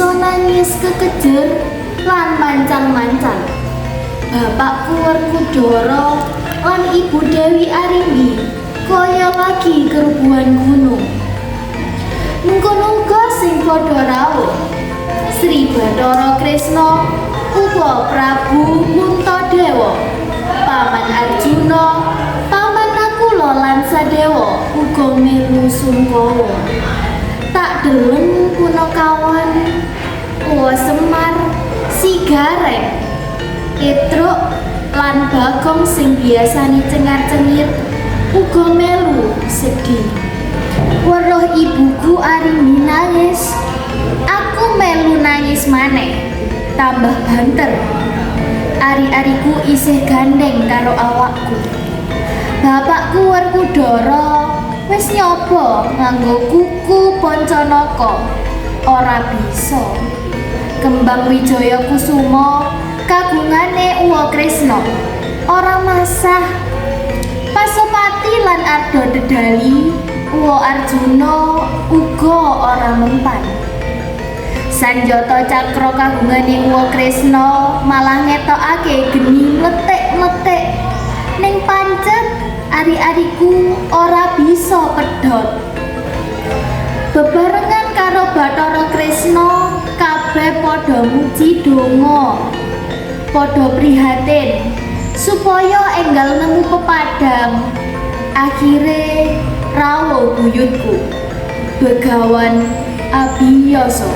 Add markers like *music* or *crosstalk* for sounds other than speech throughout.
bisa nangis kekejer lan mancan-mancan. Bapakku Werkudara lan Ibu Dewi Arimbi kaya lagi kerubuhan gunung. Mengkono sing padha rawuh. Sri Bathara Kresna uga Prabu Muntadewa, Paman Arjuna, Paman Nakula lan Sadewa uga melu sungkawa. Tak deleng punakawan, Uwa Semar, Si Gareng, Petruk lan Bagong sing biasane cengar-cengir uga melu sedih. Weruh ibuku Arimbi nangis, aku melu nangis maneh, tambah banter. Ari-ariku isih gandeng karo awakku. Bapakku Werkudara wis nyoba nganggo kuku Pancanaka, ora bisa. Kembang Wijaya Kusuma kagungane Uwa Kresna, ora masah. Pasopati lan Arda Dedali, Uwa Arjuna uga ora mempan. Sanjata cakra kagungane Uwa Kresna malah ngetokake geni mletik-mletik. Ning pancet ari-ariku ora bisa pedhot. Bebarengan karo Bathara Kresna kabeh padha muji donga. Padha prihatin supaya enggal nemu pepadang. Akhire rawuh buyutku. Begawan Abiyasa.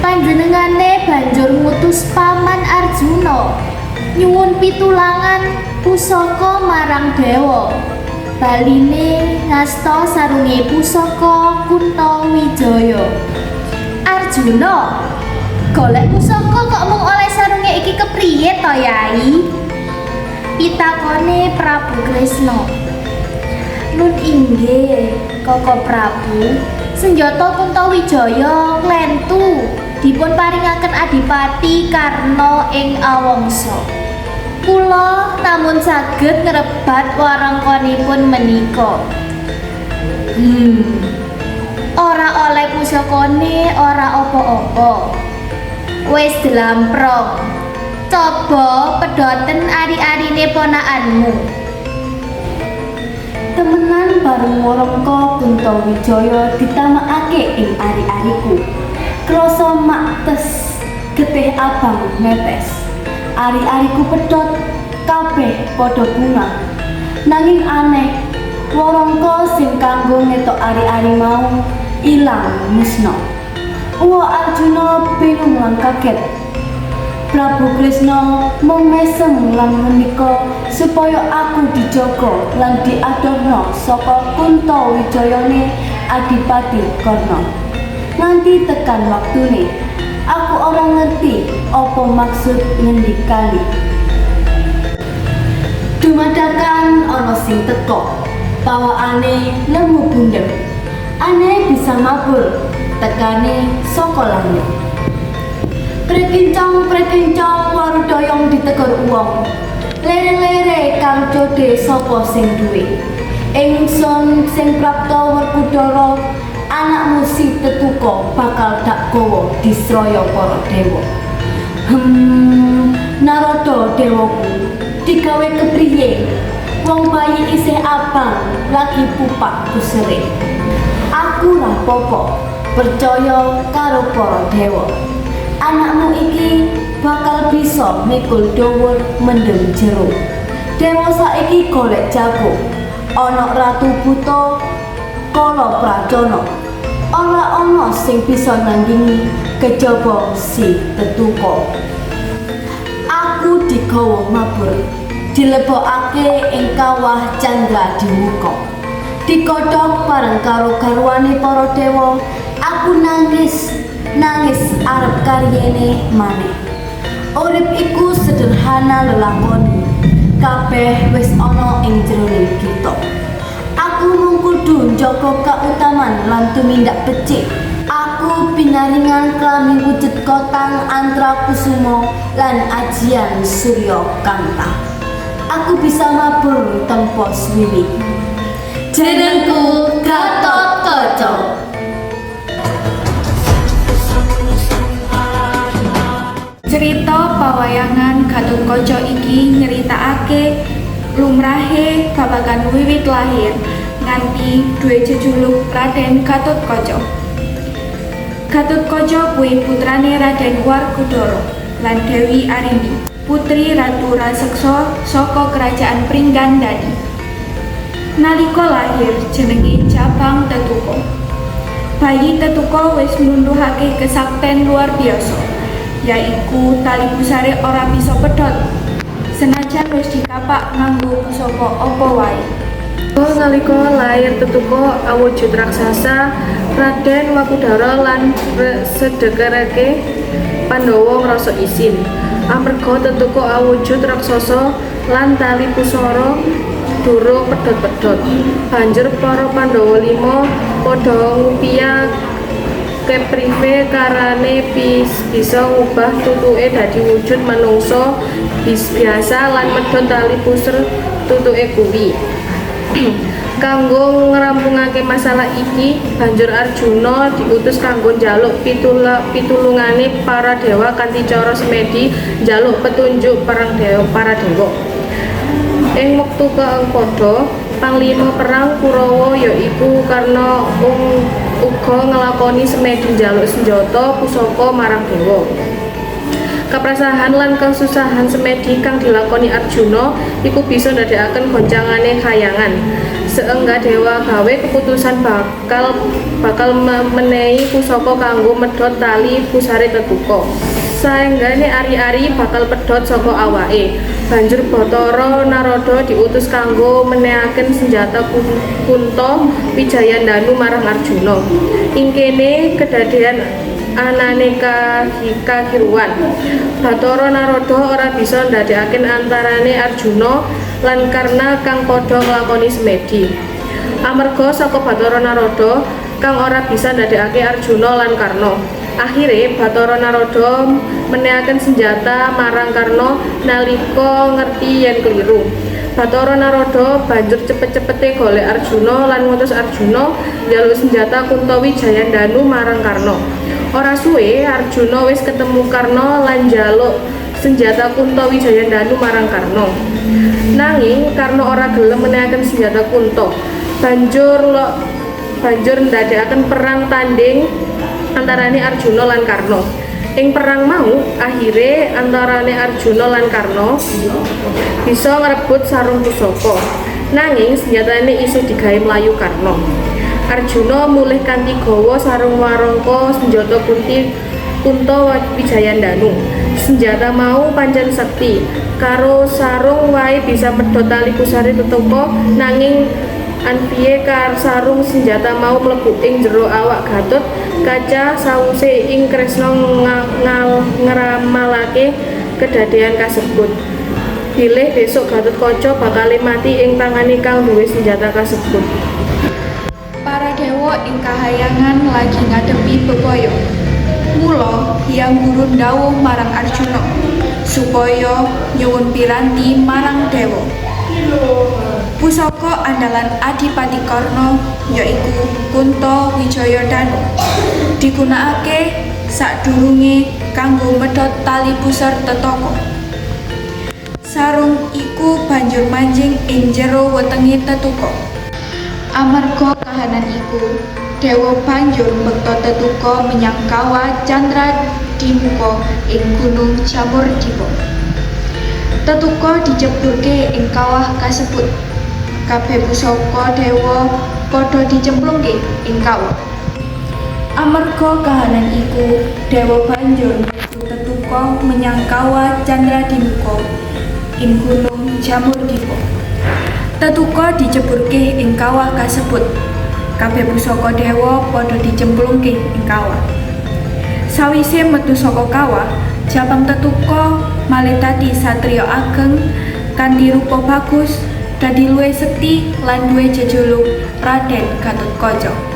Panjenengane banjur ngutus Paman Arjuna nyuwun pitulangan pusaka marang dewa. Baline ngasta sarunge pusaka Kuntawijaya. Arjuna, golek pusaka kok mung oleh sarunge iki kepriye to, Yai? Pitakone Prabu Kresna. Nun inggih, Koko Prabu, senjata Kuntawijaya nglentu dipun paringaken Adipati Karna ing Awangsa. Kula namun saged ngrebat warangkonipun menika. Hmm. Ora oleh pusakane ora apa-apa. Wis delamprong. Coba pedoten ari-arine ponakanmu. Temenan bareng warangka Kuntawijaya ditamakake ing ari-ariku. Krasa maktes getih abang netes. Ari-ariku pedhot kabeh padha bunga. Nanging aneh, warangka sing kanggo ngetok ari-ari mau ilang musna. Uwa Arjuna bingung lan kaget. Prabu Kresna mung mesem lan menika supaya aku dijaga lan diadohna saka Kuntawijayane Adipati Karna. Nganti tekan waktune, aku ora ngerti apa maksud ngendikane. Dumadakan ana sing teka, pawakane lemu bundem. Ane bisa mabur, tekane saka langit. Prekincang prekincang warudoyong ditegur uwong. Lere-lere kang jode sapa sing duwe. Ingsun sing prapta Werkudara anakmu si tetuko bakal dak gawa disraya para dewa. Hmm, Narada dewaku, digawe kepriye? Wong bayi isih abang, lagi pupak kusere. Aku ra popo, percaya karo para dewa. Anakmu iki bakal bisa mikul dhuwur mendem jero. Dewa saiki golek jago. Ana ratu buta kala pracana. Ora ana sing bisa nandingi kejaba si tetuko. Aku digawa mabur, dilebokake ing kawah Candra Dimuka. Dikodhok bareng karo garwane para dewa, aku nangis, nangis arep karyene maneh. Urip iku sederhana lelakoni, kabeh wis ana ing jroning kita. Aku mung kudu njaga kautaman lan tumindak becik. Aku pinaringan klami wujud kotang antra kusumo lan ajian Surya Kanta. Aku bisa mabur tanpa swiwi. Jenengku Gatot Kaca. Cerita pawayangan Gatot Kaca iki nyeritakake lumrahe babagan wiwit lahir nganti duwe jejuluk Raden Gatot Kaca. Gatot Kaca kuwi putrane Raden Warkudara lan Dewi Arini, putri Ratu Raseksa saka Kerajaan Pringgandani. Nalika lahir jenenge Jabang Tetuko. Bayi Tetuko wis nunduhake kesakten luar biasa, yaiku tali pusare ora bisa pedhot. Senajan wis dikapak nganggo pusaka apa wae. Nalika lahir tetuko awujud raksasa Raden Wakudara lan sedegerake Pandhawa ngrasa isin. Amarga tetuko awujud raksasa lan tali pusara durung pedhot-pedhot. Banjur para Pandhawa lima padha ngupiya keprive karane bis bisa ngubah tutuke dadi wujud manungsa bis biasa lan medhot tali pusar tutuke kuwi. *clears throat* kanggo ngerampungake masalah iki banjur Arjuna diutus kanggo pitula pitulungane para dewa kanthi cara semedi njaluk petunjuk perang dewa para dewa ing wektu keengpada panglima perang Kurawa yaiku Karna ung uga ngelakoni semedi njaluk senjata pusaka marang dewa Keprasahan lan kesusahan semedi kang dilakoni Arjuna iku bisa ndadekaken goncangane kayangan. Seenggak dewa gawe keputusan bakal bakal me- menehi pusaka kanggo medhot tali pusare tetuko. Saenggane ari-ari bakal pedhot saka awake. Banjur Bathara Narada diutus kanggo menehaken senjata kun- Kunto Wijayandanu marang Arjuna. Ing kene kedadean anane kakiruan Bathara Narada ora bisa ndadekaken antarane Arjuna lan Karna kang padha nglakoni semedi amarga saka Bathara Narada kang ora bisa ndadekake Arjuna lan Karna akhire Bathara Narada menehaken senjata marang Karna nalika ngerti yen keliru Bathara Narada banjur cepet-cepete golek Arjuna lan ngutus Arjuna njaluk senjata Kuntawi Jayandanu marang Karna. Ora suwe Arjuna wis ketemu Karna lan njaluk senjata Kuntawi Jayandanu marang Karna. Nanging Karna ora gelem menehaken senjata Kunto. Banjur lo banjur ndadekaken perang tanding antarane Arjuna lan Karna. Ing perang mau, akhire antarane Arjuna lan Karna bisa ngrebut sarung pusaka. Nanging senjatane isih digawe mlayu Karna. Arjuna mulih kanthi gawa sarung warangka senjata kunti Kunto Wijayandanu. Senjata mau pancen sekti. Karo sarung wae bisa medhot tali tetuko nanging Anpiye kar sarung senjata mau mlebu ing jero awak Gatot kaca sawuse ing Kresna ngeramalake kedadean kasebut. Bilih besok Gatot Kaca bakal mati ing tangane kang duwe senjata kasebut. Para dewa ing kahayangan lagi ngadepi bebaya. Mula yang guru dawuh marang Arjuna supaya nyuwun piranti marang dewa. Pusaka andalan Adipati Karna yaiku Kunto Wijayadanu digunakake sadurunge kanggo medhot tali pusar tetoko. Sarung iku banjur manjing ing jero wetenge tetuko. Amarga kahanan iku, Dewa banjur mbekta tetuka menyang kawah Candra Dimuka ing Gunung Jamur Dipa. Tetuka diceburke ing kawah kasebut. Kabeh pusaka dewa padha dicemplungke ing kawah. Amarga kahanan iku, Dewa banjur mlebu tetuka menyang kawah Candra Dimuka ing Gunung Jamur Dipa. Tetuka diceburke ing kawah kasebut. Kabeh pusaka dewa padha dicemplungke ing kawah. Sawise metu saka kawah, Jabang Tetuka malih dadi satriya ageng kanthi rupa bagus, dadi luwih sekti lan duwe jejuluk Raden Gatotkaca.